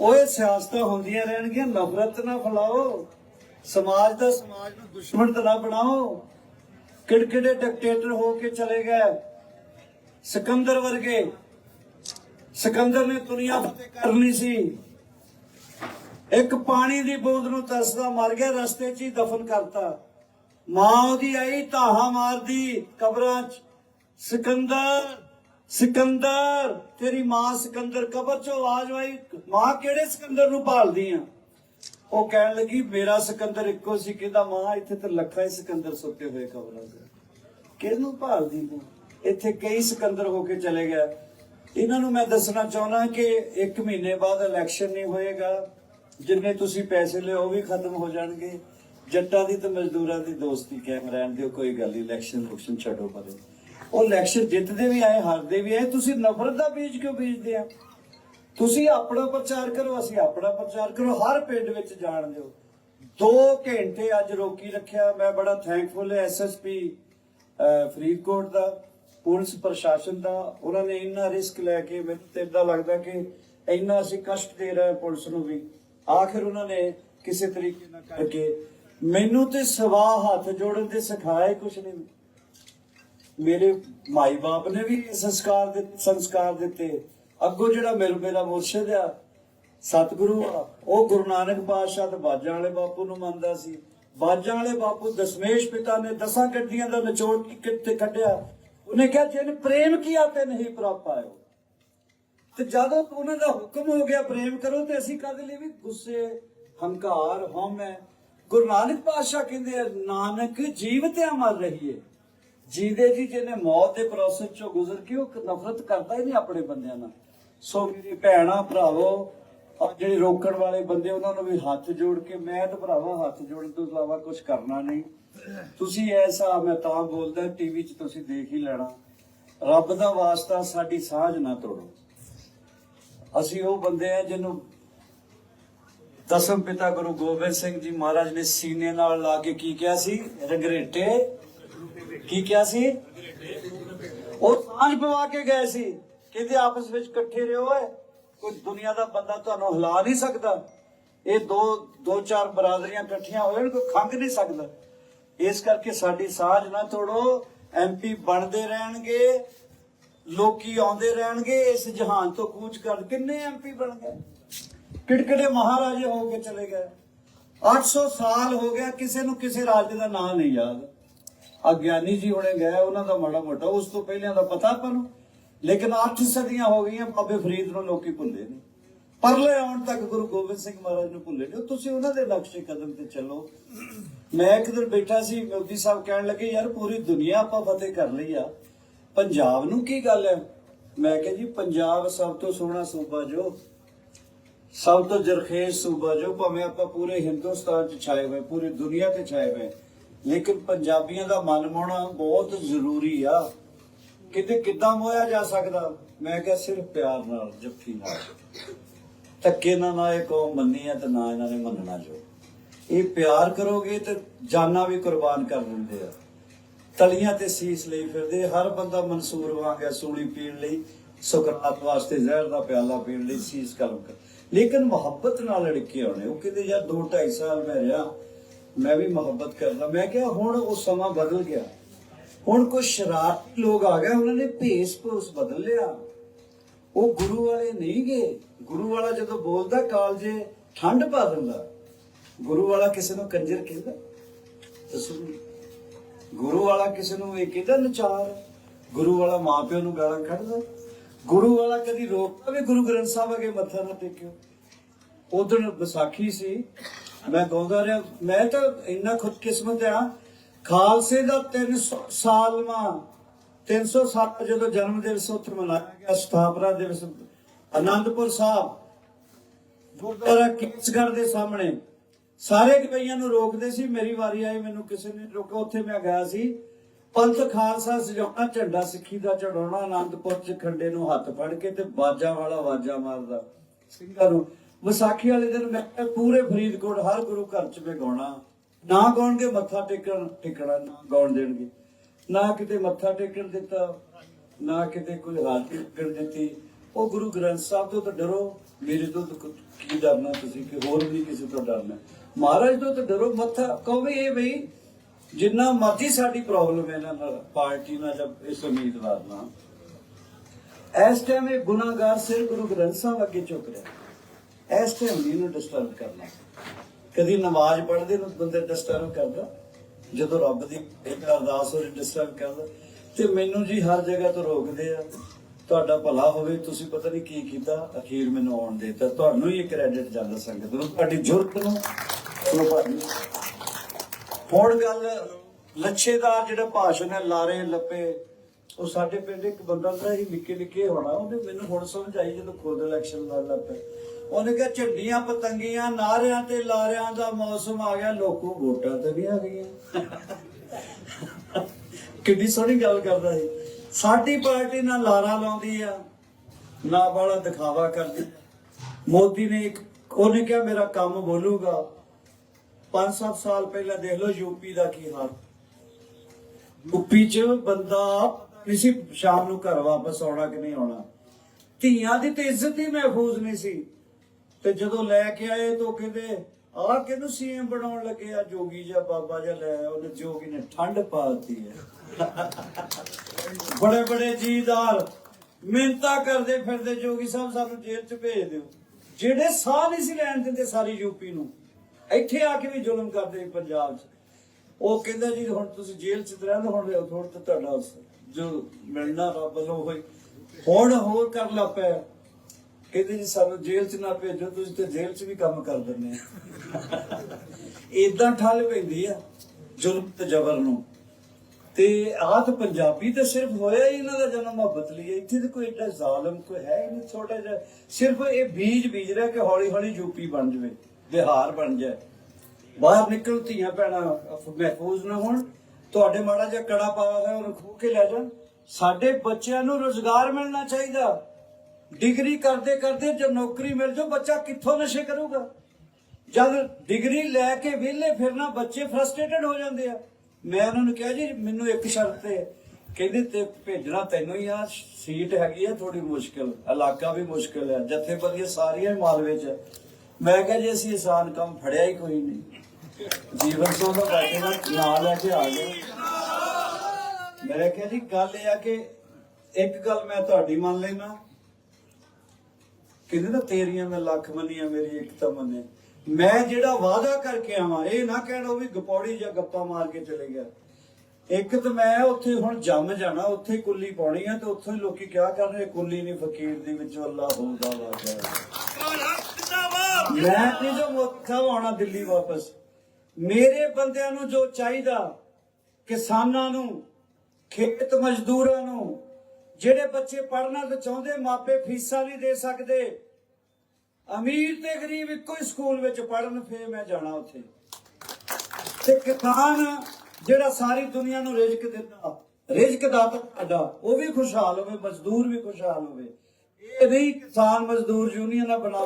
ਓਏ ਸਿਆਸਤਾਂ ਹੁੰਦੀਆਂ ਰਹਿਣਗੀਆਂ, ਨਫ਼ਰਤ ਨਾ ਫੈਲਾਓ, ਸਮਾਜ ਦਾ, ਸਮਾਜ ਨੂੰ ਦੁਸ਼ਮਣ ਤਾਂ ਨਾ ਬਣਾਓ। ਕਿੜਕਿੜੇ ਡਿਕਟੇਟਰ ਹੋ ਕੇ ਚਲੇ ਗਏ। ਸਿਕੰਦਰ ਵਰਗੇ। ਸਿਕੰਦਰ ਨੇ ਦੁਨੀਆ ਫਤਿਹ ਕਰਨੀ ਸੀ। ਇੱਕ ਪਾਣੀ ਦੀ ਬੂੰਦ ਨੂੰ ਤਰਸਦਾ, ਮਰ ਗਿਆ, ਰਸਤੇ 'ਚ ਹੀ ਦਫਨ ਕਰਤਾ। ਮਾਂ ਉਹਦੀ ਆਈ, ਧਾਹਾਂ ਮਾਰਦੀ ਕਬਰਾਂ 'ਚ। ਸਿਕੰਦਰ ਸਿਕੰਦਰ, ਤੇਰੀ ਮਾਂ ਸਿਕੰਦਰ ਕਬਰ 'ਚੋਂ ਆਵਾਜ਼ ਆਈ, ਮਾਂ ਕਿਹੜੇ ਸਿਕੰਦਰ ਨੂੰ ਭਾਲਦੀ ਆ? ਉਹ ਕਹਿਣ ਲੱਗੀ, ਮੇਰਾ ਸਿਕੰਦਰ ਇੱਕੋ ਸੀ, ਕਹਿੰਦਾ ਮਾਂ? ਇੱਥੇ ਤਾਂ ਲੱਖਾਂ ਹੀ ਸਿਕੰਦਰ ਸੁੱਤੇ ਹੋਏ ਕਬਰਾਂ 'ਚ ਕਿਹਨੂੰ ਭਾਲਦੀ ਤੂੰ? ਇੱਥੇ ਕਈ ਸਿਕੰਦਰ ਹੋ ਕੇ ਚਲੇ ਗਏ। ਇਹਨਾਂ ਨੂੰ ਮੈਂ ਦੱਸਣਾ ਚਾਹੁੰਦਾ ਕਿ 1 ਮਹੀਨੇ ਬਾਅਦ ਇਲੈਕਸ਼ਨ ਨਹੀਂ ਹੋਏਗਾ। ਜਿੰਨੇ ਤੁਸੀਂ ਪੈਸੇ ਲਏ, ਉਹ ਵੀ ਖਤਮ ਹੋ ਜਾਣਗੇ। ਜੱਟਾਂ ਦੀ ਤੇ ਮਜ਼ਦੂਰਾਂ ਦੀ ਦੋਸਤੀ ਕਾਇਮ ਰਹਿਣ ਦਿਓ, ਕੋਈ ਗੱਲ ਨਹੀਂ ਇਲੈਕਸ਼ਨ ਇਲੈਕਸ਼ਨ ਛੱਡੋ ਪਰੇ ਉਹ ਇਲੈਕਸ਼ਨ ਜਿੱਤਦੇ ਵੀ ਆਏ, ਹਾਰਦੇ ਵੀ ਆਏ। ਤੁਸੀਂ ਨਫ਼ਰਤ ਦਾ ਬੀਜ ਕਿਉਂ ਬੀਜਦੇ ਆ? ਤੁਸੀਂ ਆਪਣਾ ਪ੍ਰਚਾਰ ਕਰੋ, ਅਸੀਂ ਆਪਣਾ ਪ੍ਰਚਾਰ ਕਰੋ। ਹਰ ਪਿੰਡ ਵਿੱਚ ਜਾਣ ਦਿਓ। 2 ਘੰਟੇ ਅੱਜ ਰੋਕੀ ਰੱਖਿਆ। ਮੈਂ ਬੜਾ ਥੈਂਕਫੁਲ ਹੈ ਐਸਐਸਪੀ ਫਰੀਦਕੋਟ ਦਾ, ਪੁਲਿਸ ਪ੍ਰਸ਼ਾਸਨ ਦਾ। ਉਹਨਾਂ ਨੇ ਇੰਨਾ ਰਿਸਕ ਲੈ ਕੇ ਮੈਨੂੰ ਤੇ ਏਦਾਂ ਲੱਗਦਾ ਕਿ ਇੰਨਾ ਅਸੀਂ ਕਸ਼ਟ ਦੇ ਰਹੇ ਪੁਲਿਸ ਨੂੰ ਵੀ। ਆਖਿਰ ਉਹਨਾਂ ਨੇ ਕਿਸੇ ਤਰੀਕੇ ਨਾਲ ਕਰਕੇ ਮੈਨੂੰ ਤੇ ਸਵਾ ਹੱਥ ਜੋੜਨ ਤੇ ਸਿਖਾਇਆ ਹੀ ਕੁਛ ਨਹੀਂ। ਮੇਰੇ ਮਾਈ ਬਾਪ ਨੇ ਵੀ ਸੰਸਕਾਰ ਦੇ ਸੰਸਕਾਰ ਦਿੱਤੇ। ਅੱਗੋਂ ਜਿਹੜਾ ਮੇਰੇ ਮੇਰਾ ਮੁਰਸ਼ਿਦ ਆ ਸਤਿਗੁਰੂ ਆ ਉਹ ਗੁਰੂ ਨਾਨਕ ਪਾਤਸ਼ਾਹ ਤੇ ਬਾਜਾਂ ਵਾਲੇ ਬਾਪੂ ਨੂੰ ਮੰਨਦਾ ਸੀ। ਬਾਜਾਂ ਵਾਲੇ ਬਾਪੂ ਦਸ਼ਮੇਸ਼ ਪਿਤਾ ਨੇ ਦਸਾਂ ਗੱਡੀਆਂ ਦਾ ਨਿਚੋੜ ਕੀ ਕਿੱਥੇ ਕੱਢਿਆ? ਉਹਨੇ ਕਿਹਾ ਜਿਨ ਪ੍ਰੇਮ ਕੀਆ ਤੇ ਨਹੀਂ ਪ੍ਰਭ ਪਾਇਓ ਤੇ ਜਦੋਂ ਉਹਨਾਂ ਦਾ ਹੁਕਮ ਹੋ ਗਿਆ ਪ੍ਰੇਮ ਕਰੋ ਤੇ ਅਸੀਂ ਕਦ ਲਈ ਵੀ ਗੁੱਸੇ ਹੰਕਾਰ ਹਉਮੈ ਗੁਰੂ ਨਾਨਕ ਪਾਤਸ਼ਾਹ ਕਹਿੰਦੇ ਆ, ਨਾਨਕ ਜੀਵਤ ਅਮਰ ਰਹੀਏ। ਜਿਹਦੇ ਜੀ ਜਿਹਨੇ ਮੌਤ ਦੇ ਪ੍ਰੋਸੈਸ ਚੋਂ ਗੁਜ਼ਰ ਕੇ ਉਹ ਨਫ਼ਰਤ ਕਰਦਾ ਹੀ ਨਹੀਂ ਆਪਣੇ ਬੰਦਿਆਂ ਨਾਲ। ਸੋ ਮੇਰੀ ਭੈਣਾ, ਭਰਾਵੋ, ਆਹ ਜਿਹੜੇ ਰੋਕਣ ਵਾਲੇ ਬੰਦੇ, ਉਹਨਾਂ ਨੂੰ ਵੀ ਹੱਥ ਜੋੜ ਕੇ, ਮੈਂ ਤਾਂ ਭਰਾਵਾ, ਹੱਥ ਜੋੜਨ ਤੋਂ ਇਲਾਵਾ ਕੁਝ ਕਰਨਾ ਨਹੀਂ। ਤੁਸੀਂ ਐਸਾ ਮੈਂ ਤਾਂ ਬੋਲਦਾ, ਟੀਵੀ 'ਚ ਤੁਸੀਂ ਦੇਖ ਹੀ ਲੈਣਾ। ਰੱਬ ਦਾ ਵਾਸਤਾ ਸਾਡੀ ਸਾਂਝ ਨਾ ਤੋੜੋ। ਅਸੀਂ ਉਹ ਬੰਦੇ ਆ ਜਿਹਨੂੰ ਦਸਮ ਪਿਤਾ ਗੁਰੂ ਗੋਬਿੰਦ ਸਿੰਘ ਜੀ ਮਹਾਰਾਜ ਨੇ ਸੀਨੇ ਨਾਲ ਲਾ ਕੇ ਕੀ ਕਿਹਾ ਸੀ? ਰੰਗਰੇਟੇ ਕੀ ਕਿਹਾ ਸੀ? ਉਹ ਸਾਂਝ ਪਵਾ ਕੇ ਗਏ ਸੀ। ਕਹਿੰਦੇ ਆਪਸ ਵਿੱਚ ਇਕੱਠੇ ਰਹੋ ਓਏ। ਕੋਈ ਦੁਨੀਆ ਦਾ ਬੰਦਾ ਤੁਹਾਨੂੰ ਹਿਲਾ ਨਹੀਂ ਸਕਦਾ। ਇਹ ਦੋ ਦੋ, ਚਾਰ ਬਰਾਦਰੀਆਂ ਇਕੱਠੀਆਂ ਹੋਣ ਕੋਈ ਖੰਗ ਨਹੀਂ ਸਕਦਾ। ਇਸ ਕਰਕੇ ਸਾਡੀ ਸਾਂਝ ਨਾ ਤੋੜੋ। ਐਮਪੀ ਬਣਦੇ ਰਹਿਣਗੇ। ਲੋਕੀ ਆਉਂਦੇ ਰਹਿਣਗੇ। ਇਸ ਜਹਾਨ ਤੋਂ ਕੂਚ ਕਰ ਕਿੰਨੇ ਐਮਪੀ ਬਣ ਗਏ? ਕਿੜਕਿੜੇ ਮਹਾਰਾਜੇ ਹੋ ਕੇ ਚਲੇ ਗਏ। 800 ਸਾਲ ਹੋ ਗਿਆ, ਕਿਸੇ ਨੂੰ ਕਿਸੇ ਰਾਜੇ ਦਾ ਨਾਮ ਨਹੀਂ ਯਾਦ। ਆ ਗਿਆਨੀ ਜੀ ਹੁਣੇ ਗਏ, ਉਹਨਾਂ ਦਾ ਮਾੜਾ ਮੋਟਾ, ਉਸ ਤੋਂ ਪਹਿਲਾਂ ਦਾ ਪਤਾ ਆਪਾਂ ਨੂੰ। ਲੇਕਿਨ 8 ਸਦੀਆਂ ਹੋ ਗਈਆਂ, ਬਾਬੇ ਫਰੀਦ ਨੂੰ ਲੋਕੀ ਭੁੱਲੇ ਨੇ। ਪਰਲੇ ਆਉਣ ਤੱਕ ਗੁਰੂ ਗੋਬਿੰਦ ਸਿੰਘ ਮਹਾਰਾਜ ਨੂੰ ਭੁੱਲੇ ਨੇ। ਤੁਸੀਂ ਉਹਨਾਂ ਦੇ ਨਕਸ਼ੇ ਕਦਮ ਤੇ ਚੱਲੋ। ਮੈਂ ਇੱਕ ਦਿਨ ਬੈਠਾ ਸੀ, ਮੋਦੀ ਸਾਹਿਬ ਕਹਿਣ ਲੱਗੇ, ਯਾਰ, ਪੂਰੀ ਦੁਨੀਆ ਆਪਾਂ ਫਤਿਹ ਕਰ ਲਈ ਆ। ਪੰਜਾਬ ਨੂੰ ਕੀ ਗੱਲ ਹੈ? ਮੈਂ ਕਿਹਾ, ਜੀ, ਪੰਜਾਬ ਸਭ ਤੋਂ ਸੋਹਣਾ ਸੂਬਾ ਜੋ। ਸਭ ਤੋਂ ਜਰਖੇਜ਼ ਸੂਬਾ ਜੋ। ਭਾਵੇਂ ਆਪਾਂ ਪੂਰੇ ਹਿੰਦੁਸਤਾਨ 'ਚ ਛਾਏ ਹੋਏ, ਪੂਰੀ ਦੁਨੀਆ ਤੇ ਛਾਏ ਹੋਏ। ਲੇਕਿਨ ਪੰਜਾਬੀਆਂ ਦਾ ਮਨ ਮੋਹਣਾ ਬਹੁਤ ਜ਼ਰੂਰੀ ਆ। ਕਿਤੇ ਕਿੱਦਾਂ ਮੋਇਆ ਜਾ ਸਕਦਾ? ਮੈਂ ਕਿਹਾ ਸਿਰਫ ਪਿਆਰ ਨਾਲ, ਜੱਫੀ ਨਾਲ। ਧੱਕੇ ਨਾਲ ਨਾ ਇਹ ਕੌਮ ਮੰਨੀ ਆ ਤੇ ਨਾ ਇਹਨਾਂ ਨੇ ਮੰਨਣਾ ਜੋ। ਇਹ ਪਿਆਰ ਕਰੋਗੇ ਤੇ ਜਾਨਾਂ ਵੀ ਕੁਰਬਾਨ ਕਰ ਦਿੰਦੇ ਆ। ਤਲੀਆਂ ਤੇ ਸੀਸ ਲਈ ਫਿਰਦੇ ਹਰ ਬੰਦਾ ਮਨਸੂਰ ਵਾਂਗਿਆ ਸੂਲੀ ਪੀਣ ਲਈ, ਸੁਕਰਾਤ ਵਾਸਤੇ ਜ਼ਹਿਰ ਦਾ ਪਿਆਲਾ ਪੀਣ ਲਈ, ਸੀਸ ਕਲਮ ਕਰ। ਲੇਕਿਨ ਮੁਹੱਬਤ ਨਾਲ ਲੜਕੇ ਆਉਣੇ, ਉਹ ਕਹਿੰਦੇ, ਯਾਰ 2 2.5 ਸਾਲ ਮੈਂ ਰਿਹਾ ਮੈਂ ਵੀ ਮੁਹੱਬਤ ਕਰਦਾ। ਮੈਂ ਕਿਹਾ, ਹੁਣ ਉਹ ਸਮਾਂ ਬਦਲ ਗਿਆ। ਹੁਣ ਕੁਝ ਸ਼ਰਾਰਤੀ ਲੋਕ ਆ ਗਏ, ਉਹਨਾਂ ਨੇ ਭੇਸ ਭੂਸ ਬਦਲ ਲਿਆ। ਉਹ ਗੁਰੂ ਵਾਲੇ ਨਹੀਂ ਗਏ। ਗੁਰੂ ਵਾਲਾ ਜਦੋਂ ਬੋਲਦਾ, ਕਾਲਜੇ ਠੰਡ ਪਾ ਦਿੰਦਾ। ਗੁਰੂ ਵਾਲਾ ਕਿਸੇ ਨੂੰ ਕੰਜਰ ਕਹਿੰਦਾ, ਦੱਸੋ ਗੁਰੂ ਵਾਲਾ ਕਿਸੇ ਨੂੰ ਇਹ ਕਹਿੰਦਾ, ਨਚਾਰ। ਗੁਰੂ ਵਾਲਾ ਮਾਪਿਆਂ ਨੂੰ ਗਾਲਾਂ ਕੱਢਦਾ। ਗੁਰੂ ਵਾਲਾ ਕਦੀ ਰੋਕਦਾ ਵੀ ਗੁਰੂ ਗ੍ਰੰਥ ਸਾਹਿਬ ਅਗੇ ਮੱਥਾ ਨਾ ਟੇਕਿਓ। ਉਦੋਂ ਵਿਸਾਖੀ ਸੀ। ਮੈਂ ਗਾਉਂਦਾ ਰਿਹਾ। ਮੈਂ ਤਾਂ ਇੰਨਾ ਖੁਦਕਿਸਮਤ ਆ। ਖਾਲਸੇ ਦਾ 300 ਸਾਲਵਾਂ 307 ਜਦੋਂ ਜਨਮ ਦਿਵਸ ਉੱਥੇ ਮਨਾਇਆ ਗਿਆ, ਸਥਾਪਨਾ ਦਿਵਸ ਆਨੰਦਪੁਰ ਸਾਹਿਬ, ਗੁਰਦੁਆਰਾ ਕੇਸਗੜ੍ਹ ਦੇ ਸਾਹਮਣੇ। ਸਾਰੇ ਕਈਆਂ ਨੂੰ ਰੋਕਦੇ ਸੀ। ਮੇਰੀ ਵਾਰੀ ਆਈ, ਮੈਨੂੰ ਕਿਸੇ ਨੇ ਰੋਕਿਆ। ਉੱਥੇ ਮੈਂ ਗਿਆ ਸੀ। ਪੰਥ ਖਾਲਸਾ ਸਜਾਉਣਾ, ਝੰਡਾ ਸਿੱਖੀ ਦਾ ਚੜਾਉਣਾ ਆਨੰਦਪੁਰ ਚ ਖੰਡੇ ਨੂੰ ਹੱਥ ਫੜ ਕੇ ਤੇ ਬਾਜਾ ਵਾਲਾ ਵਾਜਾ ਮਾਰਦਾ। ਸਿੰਘਾਂ ਨੂੰ ਵਿਸਾਖੀ ਵਾਲੇ ਦਿਨ ਮੈਂ ਪੂਰੇ ਫਰੀਦਕੋਟ ਹਰ ਗੁਰੂ ਘਰ ਚ ਮੈਂ ਗਾਉਣਾ ਨਾ ਗਾਉਣਗੇ ਮੱਥਾ ਟੇਕਣ, ਟਿਕਣਾ ਨਾ ਗਾਉਣ ਦੇਣਗੇ। ਨਾ ਕਿਤੇ ਮੱਥਾ ਟੇਕਣ ਦਿੱਤਾ, ਨਾ ਕਿਤੇ ਕੋਈ ਹਾਜ਼ਰੀ ਟੇਕਣ ਦਿੱਤੀ। ਉਹ ਗੁਰੂ ਗ੍ਰੰਥ ਸਾਹਿਬ ਤੋਂ ਤਾਂ ਡਰੋ, ਮੇਰੇ ਤੋਂ ਕੀ ਡਰਨਾ ਤੁਸੀਂ, ਕਿ ਹੋਰ ਵੀ ਕਿਸੇ ਤੋਂ ਡਰਨਾ। ਮਹਾਰਾਜ ਤੋਂ ਤਾਂ ਡਰੋ, ਮੱਥਾ ਕਹੋ ਇਹ ਬਈ, ਜਿੰਨਾ ਮਰਜ਼ੀ ਸਾਡੀ ਪ੍ਰੋਬਲਮ ਹੈ ਇਹਨਾਂ ਨਾਲ, ਪਾਰਟੀ ਨਾਲ ਜਾਂ ਇਸ ਉਮੀਦਵਾਰ ਨਾਲ। ਇਸ ਟਾਈਮ ਇਹ ਗੁਨਾਹਗਾਰ ਸਿਰ ਗੁਰੂ ਗ੍ਰੰਥ ਸਾਹਿਬ ਅੱਗੇ ਝੁਕ ਰਿਹਾ। ਇਸ ਟਾਈਮ ਨਹੀਂ ਡਿਸਟਰਬ ਕਰਨਾ। ਕਦੀ ਨਮਾਜ਼ ਪੜ੍ਹਦੇ ਨੂੰ ਬੰਦੇ ਡਿਸਟਰਬ ਕਰਦਾ, ਜਦੋਂ ਰੱਬ ਦੀ ਇੱਕ ਅਰਦਾਸ ਹੋ ਡਿਸਟਰਬ ਕਰਦਾ। ਤੇ ਮੈਨੂੰ ਜੀ ਹਰ ਜਗ੍ਹਾ ਤੋਂ ਰੋਕਦੇ ਆ, ਤੁਹਾਡਾ ਭਲਾ ਹੋਵੇ, ਤੁਸੀਂ ਪਤਾ ਨਹੀਂ ਕੀ ਕੀਤਾ, ਅਖੀਰ ਮੈਨੂੰ ਆਉਣ ਦੇਤਾ। ਤੁਹਾਨੂੰ ਹੀ ਕ੍ਰੈਡਿਟ ਜਾਂਦਾ ਸੰਗਤ ਨੂੰ, ਤੁਹਾਡੀ ਜੁਰਤ ਨੂੰ ਕੁਰਬਾਨੀ ਹੁਣ ਗੱਲ ਲੱਛੇਦਾਰ ਜਿਹੜਾ ਭਾਸ਼ਣ ਹੈ, ਲਾਰੇ ਲੱਪੇ, ਉਹ ਸਾਡੇ ਪਿੰਡ ਇੱਕ ਬੰਦਾ ਦਾ ਹੀ ਨਿੱਕੇ ਨਿੱਕੇ ਹੋਣਾ, ਉਹਨੇ ਮੈਨੂੰ ਹੁਣ ਸਮਝ ਆਈ ਜਦੋਂ ਖੁਦ ਇਲੈਕਸ਼ਨ ਲੜ ਲੱਪੇ। ਉਹਨੇ ਕਿਹਾ ਝੰਡੀਆਂ ਪਤੰਗੀਆਂ, ਨਾਰਿਆਂ ਤੇ ਲਾਰਿਆਂ ਦਾ ਮੌਸਮ ਆ ਗਿਆ, ਲੋਕੋ ਵੋਟਾਂ ਤੇ ਵੀ ਆ ਗਈਆਂ। ਕਿੰਨੀ ਸੋਹਣੀ ਗੱਲ ਕਰਦਾ ਸੀ ਸਾਡੀ ਪਾਰਟੀ ਨਾਲ ਲਾਰਾ ਲਾਉਂਦੀ ਆ, ਨਾ ਬਾਲਾ ਦਿਖਾਵਾ ਕਰਦੀ। ਮੋਦੀ ਨੇ ਇੱਕ ਉਹਨੇ ਕਿਹਾ ਮੇਰਾ ਕੰਮ ਬੋਲੂਗਾ। 5-7 ਸਾਲ ਪਹਿਲਾਂ ਦੇਖ ਲਓ ਯੂਪੀ ਦਾ ਕੀ ਹਾਲ। ਯੂਪੀ 'ਚ ਬੰਦਾ ਕਿਸੇ ਸ਼ਾਮ ਨੂੰ ਘਰ ਵਾਪਸ ਆਉਣਾ ਕਿ ਨਹੀਂ ਆਉਣਾ। ਧੀਆਂ ਦੀ ਤੇ ਇੱਜ਼ਤ ਹੀ ਮਹਿਫੂਜ਼ ਨਹੀਂ ਸੀ। ਤੇ ਜਦੋਂ ਲੈ ਕੇ ਆਏ ਤਾਂ ਕਹਿੰਦੇ, ਆਹ ਕਿਹਨੂੰ ਸੀਐਮ ਬਣਾਉਣ ਲੱਗੇ ਆ? ਜੋਗੀ ਜਾਂ ਬਾਬਾ ਜਾਂ ਲੈ ਉਹਨੇ ਜੋਗੀ ਨੇ ਠੰਡ ਪਾਤੀ ਹੈ। ਬੜੇ ਬੜੇ ਜੀਦਾਰ ਮਿਹਨਤਾਂ ਕਰਦੇ ਫਿਰਦੇ ਜੋਗੀ ਸਾਹਿਬ ਸਾਨੂੰ ਜੇਲ੍ਹ 'ਚ ਭੇਜ ਦਿਓ। ਜਿਹੜੇ ਸਾਹ ਨਹੀਂ ਸੀ ਲੈਣ ਦਿੰਦੇ ਸਾਰੀ ਯੂਪੀ ਨੂੰ, ਇੱਥੇ ਆ ਕੇ ਵੀ ਜ਼ੁਲਮ ਕਰਦੇ ਪੰਜਾਬ 'ਚ। ਉਹ ਕਹਿੰਦਾ ਜੀ, ਹੁਣ ਤੁਸੀਂ ਜੇਲ੍ਹ 'ਚ ਰਹਿੰਦੇ ਹੁਣ ਥੋੜਾ ਤੁਹਾਡਾ ਜੋ ਮਿਲਣਾ ਰੱਬ ਵੱਲੋਂ ਹੋਈ ਹੁਣ ਹੋਰ ਕਰ ਲਾ ਪਿਆ। ਕਹਿੰਦੇ ਜੀ ਸਾਨੂੰ ਜੇਲ੍ਹ 'ਚ ਨਾ ਭੇਜੋ, ਤੁਸੀਂ ਤੇ ਜੇਲ੍ਹ 'ਚ ਵੀ ਕੰਮ ਕਰ ਦਿੰਦੇ ਆ। ਇਦਾਂ ਠੱਲ ਪੈਂਦੀ ਆ, ਜ਼ੁਲਮ ਤੇ ਜ਼ਬਰ ਨੂੰ। ਤੇ ਆਹ ਪੰਜਾਬੀ ਤਾਂ ਸਿਰਫ ਹੋਇਆ ਹੀ ਇਹਨਾਂ ਦਾ ਜਨਮ ਮੁਹੱਬਤ ਲਈ ਇੱਥੇ ਤਾਂ ਕੋਈ ਏਡਾ ਜ਼ਾਲਮ ਕੋਈ ਹੈ ਹੀ ਨਹੀਂ, ਛੋਟਾ ਜਿਹਾ। ਸਿਰਫ ਇਹ ਬੀਜ ਬੀਜ ਰਿਹਾ ਕਿ ਹੌਲੀ ਹੌਲੀ ਯੂਪੀ ਬਣ ਜਾਵੇ, ਬਿਹਾਰ ਬਣ ਜਾਏ। ਬਾਹਰ ਨਿਕਲ ਧੀਆਂ ਭੈਣਾਂ ਮਹਿਫੂਜ਼ ਨਾ ਹੋਣ। ਤੁਹਾਡੇ ਮਾੜਾ ਜਿਹਾ ਕੜਾ ਪਾਇਆ ਹੋਇਆ, ਉਹਨੂੰ ਖੋ ਕੇ ਲੈ ਜਾਣ। ਸਾਡੇ ਬੱਚਿਆਂ ਨੂੰ ਰੋਜ਼ਗਾਰ ਮਿਲਣਾ ਚਾਹੀਦਾ। ਡਿਗਰੀ ਕਰਦੇ ਕਰਦੇ ਜੇ ਨੌਕਰੀ ਮਿਲ ਜਾਓ ਬੱਚਾ ਕਿੱਥੋਂ ਨਸ਼ੇ ਕਰੂਗਾ? ਜਦ ਡਿਗਰੀ ਲੈ ਕੇ ਵਿਹਲੇ ਫਿਰਨਾ, ਬੱਚੇ ਫਰਸਟ੍ਰੇਟਡ ਹੋ ਜਾਂਦੇ ਆ। ਮੈਂ ਉਹਨਾਂ ਨੂੰ ਕਿਹਾ ਜੀ, ਮੈਨੂੰ ਇੱਕ ਸ਼ਰਤ ਤੇ ਕਹਿੰਦੇ ਤੇ ਭੇਜਣਾ ਤੈਨੂੰ ਹੀ ਆ, ਸੀਟ ਹੈਗੀ ਆ ਥੋੜੀ ਮੁਸ਼ਕਲ, ਇਲਾਕਾ ਵੀ ਮੁਸ਼ਕਲ ਆ, ਜਥੇਬੰਦੀਆਂ ਸਾਰੀਆਂ ਮਾਲਵੇ ਚ ਮੈਂ ਕਿਹਾ ਜੀ, ਅਸੀਂ ਆਸਾਨ ਕੰਮ ਫੜਿਆ ਹੀ ਕੋਈ ਨਹੀਂ। ਜੀਵਨ ਤੋਂ ਦਾ ਬੈਠੇ ਨਾਲ ਨਾਂ ਲੈ ਕੇ ਆ ਗਏ। ਮੈਂ ਕਿਹਾ ਜੀ, ਗੱਲ ਇਹ ਆ ਕਿ ਇੱਕ ਗੱਲ ਮੈਂ ਤੁਹਾਡੀ ਮੰਨ ਲੈਣਾ ਕਹਿੰਦੇ ਨਾ ਤੇਰੀਆਂ ਮੈਂ ਲੱਖ ਮੰਨੀਆਂ ਮੇਰੀ, ਇੱਕ ਤਾਂ ਮੰਨੇ। ਮੈਂ ਜਿਹੜਾ ਵਾਅਦਾ ਕਰਕੇ ਆਵਾਂ, ਇਹ ਨਾ ਕਹਿਣਾ ਵੀ ਗਪੌੜੀ ਜਾਂ ਗੱਪਾਂ ਮਾਰ ਕੇ ਚਲੇ ਗਿਆ। ਇੱਕ ਤਾਂ ਮੈਂ ਉੱਥੇ ਹੁਣ ਜੰਮ ਜਾਣਾ, ਉੱਥੇ ਕੁੱਲੀ ਪਾਉਣੀ ਆ ਤੇ ਉੱਥੋਂ ਹੀ ਲੋਕੀ ਕਿਹਾ ਕਰਨਗੇ, ਕੁੱਲੀ ਨਹੀਂ ਫਕੀਰ ਦੀ ਵਿੱਚੋਂ ਅੱਲਾ ਹੋਊਗਾ ਵਾਜਾ ਮੈਂ ਨਹੀਂ ਜੋ ਮੁੱਖਾ ਆਉਣਾ ਦਿੱਲੀ ਵਾਪਸ। ਮੇਰੇ ਬੰਦਿਆਂ ਨੂੰ ਜੋ ਚਾਹੀਦਾ, ਕਿਸਾਨਾਂ ਨੂੰ, ਖੇਤ ਮਜ਼ਦੂਰਾਂ ਨੂੰ ਜਿਹੜੇ ਬੱਚੇ ਪੜ੍ਹਨਾ ਤਾਂ ਚਾਹੁੰਦੇ ਮਾਪੇ ਫੀਸਾਂ ਨਹੀਂ ਦੇ ਸਕਦੇ, ਅਮੀਰ ਤੇ ਗਰੀਬ ਇੱਕੋ ਹੀ ਸਕੂਲ ਵਿੱਚ ਪੜ੍ਹਨ ਫੇ ਮੈਂ ਜਾਣਾ ਉੱਥੇ। ਤੇ ਕਿਸਾਨ ਜਿਹੜਾ ਸਾਰੀ ਦੁਨੀਆ ਨੂੰ ਰਿਜ਼ਕ ਦਿੰਦਾ, ਰਿਜ਼ਕ ਦਾਤਾ ਸਾਡਾ ਉਹ ਵੀ ਖੁਸ਼ਹਾਲ ਹੋਵੇ, ਮਜ਼ਦੂਰ ਵੀ ਖੁਸ਼ਹਾਲ ਹੋਵੇ। ਇਹ ਨਹੀਂ ਕਿਸਾਨ ਮਜ਼ਦੂਰ ਯੂਨੀਅਨਾਂ ਬਣਾ,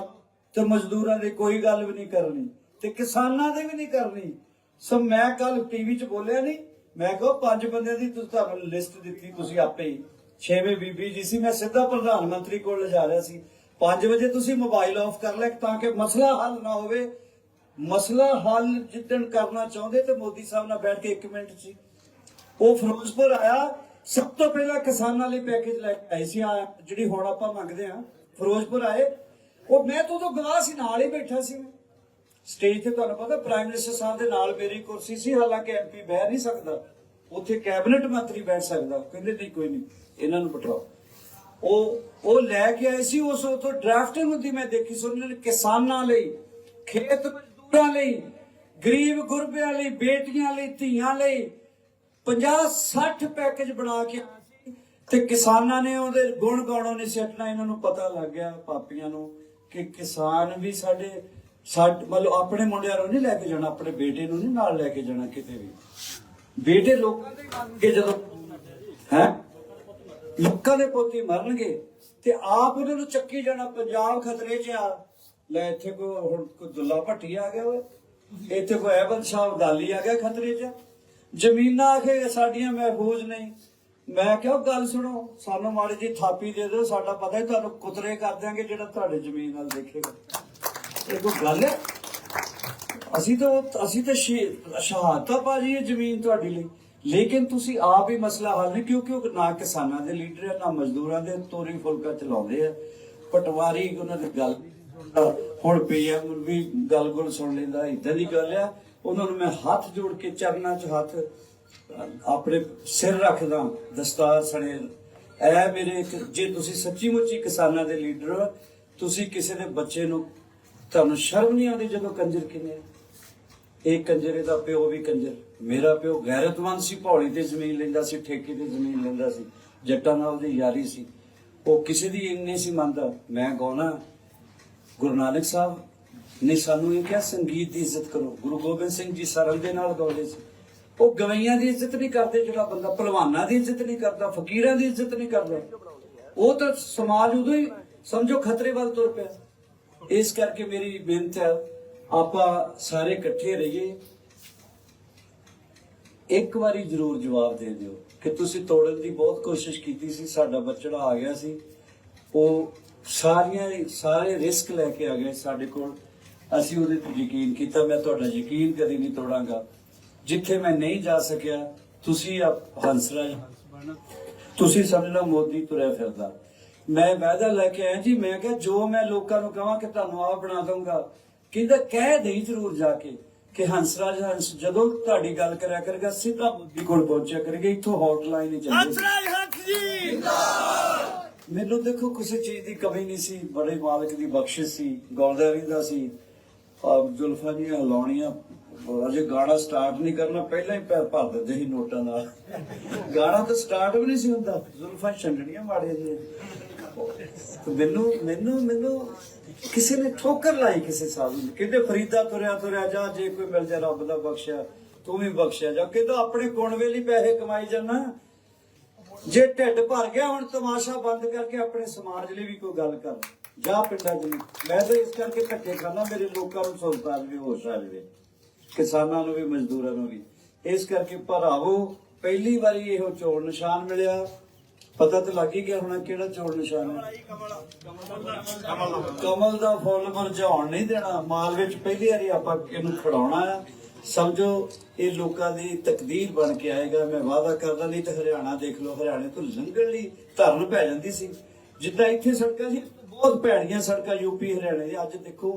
ਤੇ ਮਜ਼ਦੂਰਾਂ ਦੀ ਕੋਈ ਗੱਲ ਵੀ ਨਹੀਂ ਕਰਨੀ, ਤੇ ਕਿਸਾਨਾਂ ਦੀ ਵੀ ਨਹੀਂ ਕਰਨੀ। ਸੋ ਮੈਂ ਕੱਲ ਟੀਵੀ 'ਚ ਬੋਲਿਆ ਨਹੀਂ, ਮੈਂ ਕਿਹਾ ਪੰਜ ਬੰਦਿਆਂ ਦੀ ਤੁਸੀਂ ਤੁਹਾਨੂੰ ਲਿਸਟ ਦਿੱਤੀ, ਤੁਸੀਂ ਆਪੇ ਹੀ ਛੇਵੇਂ ਬੀਬੀ ਜੀ ਸੀ, ਮੈਂ ਸਿੱਧਾ ਪ੍ਰਧਾਨ ਮੰਤਰੀ ਕੋਲ ਲਿਜਾ ਰਿਹਾ ਸੀ। 5 ਵਜੇ ਤੁਸੀਂ ਮੋਬਾਈਲ ਆਫ ਕਰ ਲੈ ਤਾਂ ਕਿ ਮਸਲਾ ਹੱਲ ਨਾ ਹੋਵੇ। ਮਸਲਾ ਹੱਲ ਜਿੱਦਣ ਕਰਨਾ ਚਾਹੁੰਦੇ ਤੇ ਮੋਦੀ ਸਾਹਿਬ ਨਾਲ ਬੈਠ ਕੇ 1 ਮਿੰਟ ਸੀ। ਉਹ ਫਿਰੋਜ਼ਪੁਰ ਆਇਆ। ਸਭ ਤੋਂ ਪਹਿਲਾਂ ਕਿਸਾਨਾਂ ਲਈ ਪੈਕੇਜ ਲੈ ਕੇ ਆਏ ਸੀ। ਜਿਹੜੀ ਹੁਣ ਆਪਾਂ ਮੰਗਦੇ ਆ ਫਿਰੋਜ਼ਪੁਰ ਆਏ। ਉਹ ਮੈਂ ਤਾਂ ਉਦੋਂ ਗਵਾਹ ਸੀ, ਨਾਲ ਹੀ ਬੈਠਾ ਸੀ ਮੈਂ। ਸਟੇਜ ਤੇ ਤੁਹਾਨੂੰ ਪਤਾ ਪ੍ਰਾਈਮ ਮਿਨਿਸਟਰ ਸਾਹਿਬ ਦੇ ਨਾਲ ਮੇਰੀ ਕੁਰਸੀ ਸੀ। ਹਾਲਾਂਕਿ ਐਮਪੀ ਬਹਿ ਨਹੀਂ ਸਕਦਾ। ਉੱਥੇ ਕੈਬਨਿਟ ਮੰਤਰੀ ਬੈਠ ਸਕਦਾ। ਕਹਿੰਦੇ ਨਹੀਂ, ਕੋਈ ਨਹੀਂ। ਇਹਨਾਂ ਨੂੰ ਬਿਠਾਓ। ਉਹ ਉਹ ਲੈ ਕੇ ਆਏ ਸੀ, ਉਸ ਉਥੋਂ ਡਰਾਫਟਿੰਗ ਹੁੰਦੀ, ਮੈਂ ਦੇਖੀ ਸੀ ਉਹਨਾਂ ਨੇ ਕਿਸਾਨਾਂ ਲਈ, ਖੇਤ ਮਜ਼ਦੂਰਾਂ ਲਈ, ਗਰੀਬ ਗੁਰਬਿਆਂ ਲਈ, ਬੇਟੀਆਂ ਲਈ, ਧੀਆਂ ਲਈ 50 60 ਪੈਕੇਜ ਬਣਾ ਕੇ ਤੇ ਕਿਸਾਨਾਂ ਨੇ ਉਹਦੇ ਗੁਣ ਗਾਉਣੋਂ ਨਹੀਂ ਸਿੱਟਣਾ, ਇਹਨਾਂ ਨੂੰ ਪਤਾ ਲੱਗ ਗਿਆ ਪਾਪੀਆਂ ਨੂੰ ਕਿ ਕਿਸਾਨ ਵੀ ਸਾਡੇ ਸਾਡੇ, ਮਤਲਬ ਆਪਣੇ ਮੁੰਡਿਆਂ ਨੂੰ ਨਹੀਂ ਲੈ ਕੇ ਜਾਣਾ, ਆਪਣੇ ਬੇਟੇ ਨੂੰ ਨਹੀਂ ਨਾਲ ਲੈ ਕੇ ਜਾਣਾ ਕਿਤੇ ਵੀ। ਬੇਟੇ ਲੋਕਾਂ ਦੇ ਮੰਨਗੇ ਜਦੋਂ, ਹੈ? ਲੋਕਾਂ ਦੇ ਪੋਤੀ ਮਰਨਗੇ ਤੇ ਆਪ ਉਹਨਾਂ ਨੂੰ ਚੱਕੀ ਜਾਣਾ, ਪੰਜਾਬ ਖਤਰੇ 'ਚ ਆ। ਲੈ ਇੱਥੇ ਕੋ ਹੁਣ ਕੋ ਦੁੱਲਾ ਭੱਟੀ ਆ ਗਿਆ ਓਏ। ਇੱਥੇ ਕੋ ਐਬਨ ਸ਼ਾਹ ਅਬਦਾਲੀ ਆ ਗਿਆ ਖਤਰੇ 'ਚ। ਜ਼ਮੀਨਾਂ ਆਖੇ ਸਾਡੀਆਂ ਮਹਿਫੂਜ਼ ਨਹੀਂ। ਮੈਂ ਕਿਹਾ ਗੱਲ ਸੁਣੋ, ਸਾਨੂੰ ਮਾੜੀ ਜੀ ਥਾਪੀ ਦੇ ਦਿਓ, ਸਾਡਾ ਪਤਾ ਹੀ ਤੁਹਾਨੂੰ ਕੁਤਰੇ ਕਰ ਦਿਆਂਗੇ ਜਿਹੜਾ ਤੁਹਾਡੇ ਜ਼ਮੀਨ ਨਾਲ ਦੇਖੇਗਾ। ਇਹ ਕੋਈ ਗੱਲ ਹੈ? ਅਸੀਂ ਤਾਂ ਅਸੀਂ ਤਾਂ ਸ਼ੇ- ਸ਼ਹਾਦਤਾਂ ਭਾਜੀ ਜ਼ਮੀਨ ਤੁਹਾਡੀ ਲਈ। ਲੇਕਿਨ ਤੁਸੀਂ ਆਪ ਹੀ ਮਸਲਾ ਹੱਲ ਨਹੀਂ, ਕਿਉਂਕਿ ਉਹ ਨਾ ਕਿਸਾਨਾਂ ਦੇ ਲੀਡਰ ਆ, ਨਾ ਮਜ਼ਦੂਰਾਂ ਦੇ, ਤੋਰੀ ਫੁਲਕਾ ਚਲਾਉਂਦੇ ਆ। ਪਟਵਾਰੀ ਉਹਨਾਂ ਦੀ ਗੱਲ ਹੁਣ ਪੀਐਮ ਵੀ ਗੱਲ ਗੁਲ ਸੁਣ ਲੈਂਦਾ ਇਦਾਂ ਦੀ ਗੱਲ ਆ। ਉਹਨਾਂ ਨੂੰ ਮੈਂ ਹੱਥ ਜੋੜ ਕੇ, ਚਰਨਾਂ 'ਚ ਹੱਥ, ਆਪਣੇ ਸਿਰ ਰੱਖਦਾ, ਦਸਤਾਰ ਸਣੇ। ਐ ਮੇਰੇ ਜੇ ਤੁਸੀਂ ਸੱਚੀ ਮੁੱਚੀ ਕਿਸਾਨਾਂ ਦੇ ਲੀਡਰ ਹੋ, ਤੁਸੀਂ ਕਿਸੇ ਦੇ ਬੱਚੇ ਨੂੰ, ਤੁਹਾਨੂੰ ਸ਼ਰਮ ਨਹੀਂ ਆਉਂਦੀ ਜਦੋਂ ਕੰਜਰ ਕਿਨੇ ਇਹ ਕੰਜਰੇ ਦਾ ਪਿਓ ਵੀ ਕੰਜਰ। ਮੇਰਾ ਪਿਓ ਗੈਰਤਮੰਦ ਸੀ, ਭੌਲੀ ਤੇ ਜ਼ਮੀਨ ਲੈਂਦਾ ਸੀ, ਠੇਕੇ ਤੇ ਜ਼ਮੀਨ ਲੈਂਦਾ ਸੀ, ਜੱਟਾਂ ਨਾਲ ਉਹਦੀ ਯਾਰੀ ਸੀ। ਉਹ ਕਿਸੇ ਦੀ ਇੰਨੀ ਸੀ ਮੰਨਦਾ। ਮੈਂ ਗਾਉਣਾ ਗੁਰੂ ਨਾਨਕ ਸਾਹਿਬ ਨੇ ਸਾਨੂੰ ਇਹ ਕਿਹਾ, ਸੰਗੀਤ ਦੀ ਇੱਜ਼ਤ ਕਰੋ। ਗੁਰੂ ਗੋਬਿੰਦ ਸਿੰਘ ਜੀ ਸਰਲ ਦੇ ਨਾਲ ਗਾਉਂਦੇ ਸੀ। ਉਹ ਗਵਈਆਂ ਦੀ ਇੱਜ਼ਤ ਨਹੀਂ ਕਰਦੇ, ਜਿਹੜਾ ਬੰਦਾ ਪਹਿਲਵਾਨਾਂ ਦੀ ਇੱਜ਼ਤ ਨਹੀਂ ਕਰਦਾ, ਫਕੀਰਾਂ ਦੀ ਇੱਜ਼ਤ ਨਹੀਂ ਕਰਦਾ। ਉਹ ਤਾਂ ਸਮਾਜ ਉਦੋਂ ਹੀ, ਸਮਝੋ, ਖਤਰੇ ਵੱਲ ਤੁਰ ਪਿਆ। ਇਸ ਕਰਕੇ ਮੇਰੀ ਬੇਨਤੀ ਹੈ, ਆਪਾਂ ਸਾਰੇ ਇਕੱਠੇ ਰਹੀਏ। ਇੱਕ ਵਾਰੀ ਜ਼ਰੂਰ ਜਵਾਬ ਦੇ ਦਿਓ ਕਿ ਤੁਸੀਂ ਤੋੜਨ ਦੀ ਬਹੁਤ ਕੋਸ਼ਿਸ਼ ਕੀਤੀ ਸੀ, ਸਾਡਾ ਬੱਚੜਾ ਆ ਗਿਆ ਸੀ। ਉਹ ਸਾਰੀਆਂ ਸਾਰੇ ਰਿਸਕ ਲੈ ਕੇ ਆ ਗਏ ਸਾਡੇ ਕੋਲ। ਅਸੀਂ ਉਹਦੇ ਤੇ ਯਕੀਨ ਕੀਤਾ, ਮੈਂ ਤੁਹਾਡਾ ਯਕੀਨ ਕਦੀ ਨਹੀਂ ਤੋੜਾਂਗਾ। ਜਿੱਥੇ ਮੈਂ ਨਹੀਂ ਜਾ ਸਕਿਆ, ਤੁਸੀਂ ਆਪ ਹੰਸਰਾਜ, ਤੁਸੀਂ ਸਮਝਣਾ ਮੋਦੀ ਤੁਰਿਆ ਫਿਰਦਾ। ਮੈਂ ਵਾਅਦਾ ਲੈ ਕੇ ਆਇਆ ਜੀ, ਮੈਂ ਕਿਹਾ ਜੋ ਮੈਂ ਲੋਕਾਂ ਨੂੰ ਕਹਾਂ ਕਿ ਤੁਹਾਨੂੰ ਆਪ ਬਣਾ ਦਊਂਗਾ। ਕਹਿੰਦਾ ਕਹਿ ਦੇਈ ਜ਼ਰੂਰ ਜਾ ਕੇ। ਕਿ ਹੰਸਰਾਜ ਹੰਸ ਜਦੋਂ ਤੁਹਾਡੀ ਗੱਲ ਕਰਿਆ ਕਰੇਗਾ ਸਿੱਧਾ ਮੋਦੀ ਕੋਲ ਪਹੁੰਚਿਆ ਕਰੇਗਾ ਇੱਥੋਂ ਹੌਟਲਾਈਨ ਹੀ ਚੱਲੇਗੀ। ਹੰਸਰਾਜ ਹੰਸ ਜੀ! ਮੈਨੂੰ ਦੇਖੋ ਕਿਸੇ ਚੀਜ਼ ਦੀ ਕਮੀ ਨਹੀਂ ਸੀ ਬੜੇ ਮਾਲਕ ਦੀ ਬਖਸ਼ਿਸ਼ ਸੀ ਗਾਉਂਦਾ ਰਹਿੰਦਾ ਸੀ। ਜ਼ੁਲਫਾਂ ਦੀਆਂ ਹਿਲਾਉਣੀਆਂ ਅਜੇ ਗਾਣਾ ਸਟਾਰਟ ਨਹੀਂ ਕਰਨਾ ਪਹਿਲਾਂ ਹੀ ਪੈਰ ਭਰ ਦਿੰਦੇ ਸੀ ਨੋਟਾਂ ਨਾਲ। ਗਾਣਾ ਤਾਂ ਸਟਾਰਟ ਵੀ ਨਹੀਂ ਸੀ ਹੁੰਦਾ ਜ਼ੁਲਫਾਂ ਛੰਡਣੀਆਂ ਮਾੜੇ ਜੀ ਮੈਨੂੰ ਮੈਨੂੰ ਮੈਨੂੰ ਕਿਸੇ ਨੇ ਠੋਕਰ ਲਾਈ ਕਿਸੇ ਸਾਧੂ ਨੇ। ਕਹਿੰਦੇ ਫਰੀਦਾ ਤੁਰਿਆ ਤੁਰਿਆ ਜਾ, ਜੇ ਕੋਈ ਮਿਲ ਜਾ ਰੱਬ ਦਾ ਬਖਸ਼ਿਆ, ਤੂੰ ਵੀ ਬਖਸ਼ਿਆ ਜਾ। ਕਹਿੰਦਾ ਆਪਣੇ ਗੁਣ ਵੇਲੇ ਪੈਸੇ ਕਮਾਈ ਜਾਣਾ ਜੇ ਢਿੱਡ ਭਰ ਗਿਆ, ਹੁਣ ਤਮਾਸ਼ਾ ਬੰਦ ਕਰਕੇ ਆਪਣੇ ਸਮਾਜ ਲਈ ਵੀ ਕੋਈ ਗੱਲ ਕਰ। ਜਾ ਪਿੰਡਾਂ 'ਚ ਮੈਂ ਤਾਂ ਇਸ ਕਰਕੇ ਧੱਕੇ ਖਾਣਾ ਮੇਰੇ ਲੋਕਾਂ ਨੂੰ ਸੁਲਤਾਨ ਵੀ ਹੋਸ਼ ਆ ਜਾਵੇ ਕਿਸਾਨਾਂ ਨੂੰ ਵੀ, ਮਜ਼ਦੂਰਾਂ ਨੂੰ ਵੀ। ਇਸ ਕਰਕੇ ਭਰਾਵੋ, ਪਹਿਲੀ ਵਾਰੀ ਇਹੋ ਚੋਣ ਨਿਸ਼ਾਨ ਮਿਲਿਆ। ਪਤਾ ਤਾਂ ਲੱਗ ਹੀ ਗਿਆ ਹੋਣਾ ਕਿਹੜਾ ਚੋਣ ਨਿਸ਼ਾਨ ਹੈ। ਕਮਲ ਦਾ ਫੁੱਲ ਮੁਰਝਾਉਣ ਨਹੀਂ ਦੇਣਾ। ਮਾਲ ਵਿੱਚ ਪਹਿਲੀ ਵਾਰੀ ਆਪਾਂ ਇਹਨੂੰ ਖੜਾਉਣਾ ਆ। ਸਮਝੋ, ਇਹ ਲੋਕਾਂ ਦੀ ਤਕਦੀਰ ਬਣ ਕੇ ਆਏਗਾ। ਮੈਂ ਵਾਅਦਾ ਕਰਦਾ ਨਹੀਂ ਤੇ ਹਰਿਆਣਾ ਦੇਖ ਲਓ, ਹਰਿਆਣੇ ਤੋਂ ਲੰਘਣ ਲਈ ਧਰਨ ਪੈ ਜਾਂਦੀ ਸੀ। ਜਿੱਦਾਂ ਇੱਥੇ ਸੜਕਾਂ ਸੀ, ਬਹੁਤ ਭੈੜੀਆਂ ਸੜਕਾਂ ਯੂਪੀ ਹਰਿਆਣੇ ਦੀ ਅੱਜ ਦੇਖੋ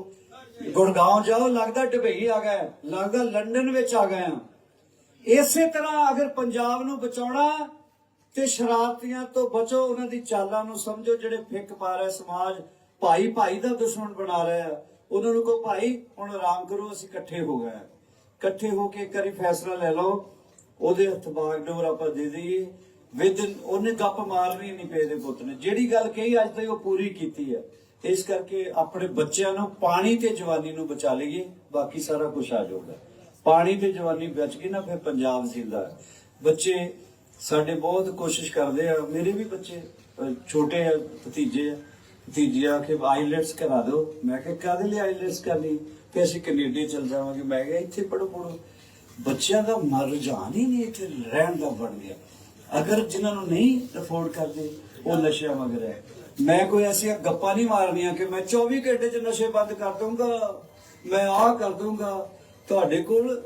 ਗੁੜਗਾਉਂ ਜਾਓ, ਲੱਗਦਾ ਦੁਬਈ ਆ ਗਏ ਲੱਗਦਾ ਲੰਡਨ ਵਿੱਚ ਆ ਗਏ ਆ ਇਸੇ ਤਰ੍ਹਾਂ ਅਗਰ ਪੰਜਾਬ ਨੂੰ ਬਚਾਉਣਾ ਤੇ ਸ਼ਰਾਰਤੀਆਂ ਤੋਂ ਬਚੋ, ਉਹਨਾਂ ਦੀ ਚਾਲਾਂ ਨੂੰ ਸਮਝੋ, ਜਿਹੜੇ ਫਿੱਕ ਪਾ ਰਿਹਾ ਸਮਾਜ, ਭਾਈ ਭਾਈ ਦਾ ਦੁਸ਼ਮਣ ਬਣਾ ਰਿਹਾ ਉਹਨਾਂ ਨੂੰ ਕਹੋ, ਭਾਈ, ਹੁਣ ਆਰਾਮ ਕਰੋ, ਅਸੀਂ ਇਕੱਠੇ ਹੋ ਗਏ ਇਕੱਠੇ ਹੋ ਕੇ ਇੱਕ ਫੈਸਲਾ ਲੈ ਲਓ। ਉਹਦੇ ਹੱਥ ਬਾਗਡੋਰ ਆਪਾਂ ਦੇ ਦਈਏ। ਵਿਦ ਉਹਨੇ ਗੱਪ ਮਾਰਨੀ ਨਹੀਂ ਪਏ ਦੇ ਪੁੱਤ ਨੇ। ਜਿਹੜੀ ਗੱਲ ਕਹੀ ਅੱਜ ਤਾਈਂ ਉਹ ਪੂਰੀ ਕੀਤੀ ਹੈ। ਇਸ ਕਰਕੇ ਆਪਣੇ ਬੱਚਿਆਂ ਨੂੰ ਪਾਣੀ ਤੇ ਜਵਾਨੀ ਨੂੰ ਬਚਾ ਲਈਏ। ਬਾਕੀ ਸਾਰਾ ਕੁਝ ਆ ਜਾਊਗਾ। ਪਾਣੀ ਤੇ ਜਵਾਨੀ ਬਚ ਗਈ ਨਾ, ਫਿਰ ਪੰਜਾਬ ਜ਼ਿੰਦਾ ਹੈ। ਬੱਚੇ ਸਾਡੇ ਬਹੁਤ ਕੋਸ਼ਿਸ਼ ਕਰਦੇ ਆ, ਮੇਰੇ ਵੀ ਬੱਚੇ ਛੋਟੇ ਆ, ਭਤੀਜੇ ਆ, ਭਤੀਜੀ ਆ ਕਿ ਆਈਲੈਟਸ ਕਰਾ ਦਿਓ। ਮੈਂ ਕਿਹਾ, ਕਾਹਦੇ ਲਈ ਆਈਲੈਟਸ ਕਰਨੀ? ਤੇ ਅਸੀਂ ਕੈਨੇਡਾ ਚਲ ਜਾਵਾਂਗੇ। ਮੈਂ ਕਿਹਾ, ਇੱਥੇ ਪੜੋ ਪੜੋ ਬੱਚਿਆਂ ਦਾ ਮਰ ਰੁਝਾਨ ਹੀ ਨਹੀਂ ਇੱਥੇ, ਰਹਿਣ ਦਾ ਬਣ ਗਿਆ। ਅਗਰ ਜਿਨ੍ਹਾਂ ਨੂੰ ਨਹੀਂ ਅਫੋਰਡ ਕਰਦੇ, ਉਹ ਨਸ਼ਿਆਂ ਮਗਰ ਹੈ। ਮੈਂ ਕੋਈ ਐਸੀਆਂ ਗੱਪਾਂ ਨਹੀਂ ਮਾਰਨੀਆਂ ਕਿ ਮੈਂ 24 ਘੰਟੇ 'ਚ ਨਸ਼ੇ ਬੰਦ ਕਰ ਦੂੰਗਾ ਮੈਂ ਆਹ ਕਰ ਦੂੰਗਾ ਤੁਹਾਡੇ ਕੋਲ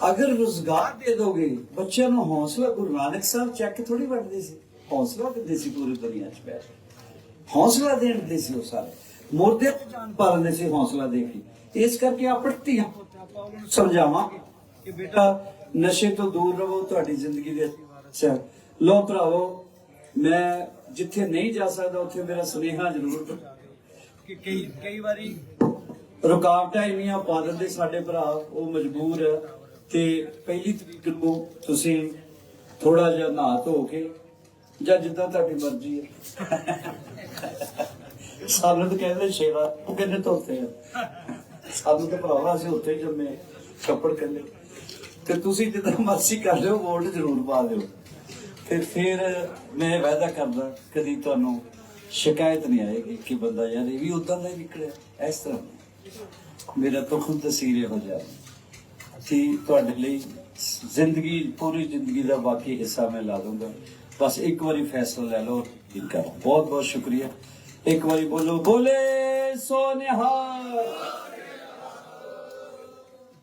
ਅਗਰ ਰੁਜ਼ਗਾਰ ਦੇ ਦੋਗੇ, ਬੱਚਿਆਂ ਨੂੰ ਹੌਸਲਾ ਗੁਰੂ ਨਾਨਕ ਸਾਹਿਬ ਚੈੱਕ ਥੋੜੀ ਵੰਡਦੇ ਸੀ। ਹੌਸਲਾ ਦਿੰਦੇ ਸੀ ਪੂਰੀ ਦੁਨੀਆ 'ਚ ਬੈਠ ਹੌਸਲਾ ਦੇਣਦੇ ਸੀ ਉਹ ਸਾਰੇ। ਮੁਰਦੇ ਤੇ ਜਾਨ ਪਾ ਸੀ ਹੌਸਲਾ ਦੇ ਕੇ। ਇਸ ਕਰਕੇ ਆਪਣੇ ਧੀਆਂ ਆਪਾਂ ਉਹਨਾਂ ਨੂੰ ਸਮਝਾਵਾਂਗੇ ਕਿ ਬੇਟਾ, ਨਸ਼ੇ ਤੋਂ ਦੂਰ ਰਹੋ, ਤੁਹਾਡੀ ਜ਼ਿੰਦਗੀ ਦੇ ਅੱਛਾ ਲੋ ਭਰਾਵੋ, ਮੈਂ ਜਿੱਥੇ ਨਹੀਂ ਜਾ ਸਕਦਾ, ਉੱਥੇ ਮੇਰਾ ਸੁਨੇਹਾ ਜ਼ਰੂਰ ਕਿ ਕਈ ਕਈ ਵਾਰੀ ਰੁਕਾਵਟਾਂ ਇੰਨੀਆਂ ਪਾ ਦਿੰਦੇ ਸਾਡੇ ਭਰਾ, ਉਹ ਮਜਬੂਰ ਹੈ। ਤੇ ਪਹਿਲੀ ਤਰੀਕ ਨੂੰ ਤੁਸੀਂ ਥੋੜਾ ਜਿਹਾ ਨਹਾ ਧੋ ਕੇ ਜਾਂ ਜਿੱਦਾਂ ਤੁਹਾਡੀ ਮਰਜ਼ੀ ਹੈ। ਸਾਨੂੰ ਤਾਂ ਕਹਿੰਦੇ ਸ਼ੇਰਾ ਉਹ ਕਹਿੰਦੇ ਧੋਤੇ ਆ। ਸਾਨੂੰ ਤਾਂ ਭਰਾਵਾ ਅਸੀਂ ਉੱਥੇ ਜੰਮੇ ਕੱਪੜ ਕੱਲੇ ਤੇ ਤੁਸੀਂ ਜਿੱਦਾਂ ਮਰਜ਼ੀ ਕਰ ਲਿਓ ਵੋਟ ਜ਼ਰੂਰ ਪਾ ਦਿਓ। ਤੇ ਫਿਰ ਮੈਂ ਵਾਅਦਾ ਕਰਦਾ, ਕਦੀ ਤੁਹਾਨੂੰ ਸ਼ਿਕਾਇਤ ਨਹੀਂ ਆਏਗੀ ਕਿ ਬੰਦਾ ਯਾਰ ਇਹ ਵੀ ਉਦਾਂ ਦਾ ਹੀ ਨਿਕਲਿਆ, ਇਸ ਤਰ੍ਹਾਂ। ਨਹੀਂ। ਮੇਰਾ ਤੁਖਮ ਤਸੀਰੇ ਹੋ ਜਾ थी ਤੁਹਾਡੇ ਲਈ ਜ਼ਿੰਦਗੀ, ਪੂਰੀ ਜ਼ਿੰਦਗੀ ਦਾ ਬਾਕੀ ਹਿੱਸਾ ਮੈਂ ਲਾ ਦੂੰਗਾ ਬਸ ਇੱਕ ਵਾਰੀ ਫੈਸਲਾ ਲੈ ਲਓ ਠੀਕ ਕਰੋ। ਬਹੁਤ ਬਹੁਤ ਸ਼ੁਕਰੀਆ। ਇੱਕ ਵਾਰੀ ਬੋਲੋ, ਬੋਲੇ ਸੋ ਨਿਹਾਲ!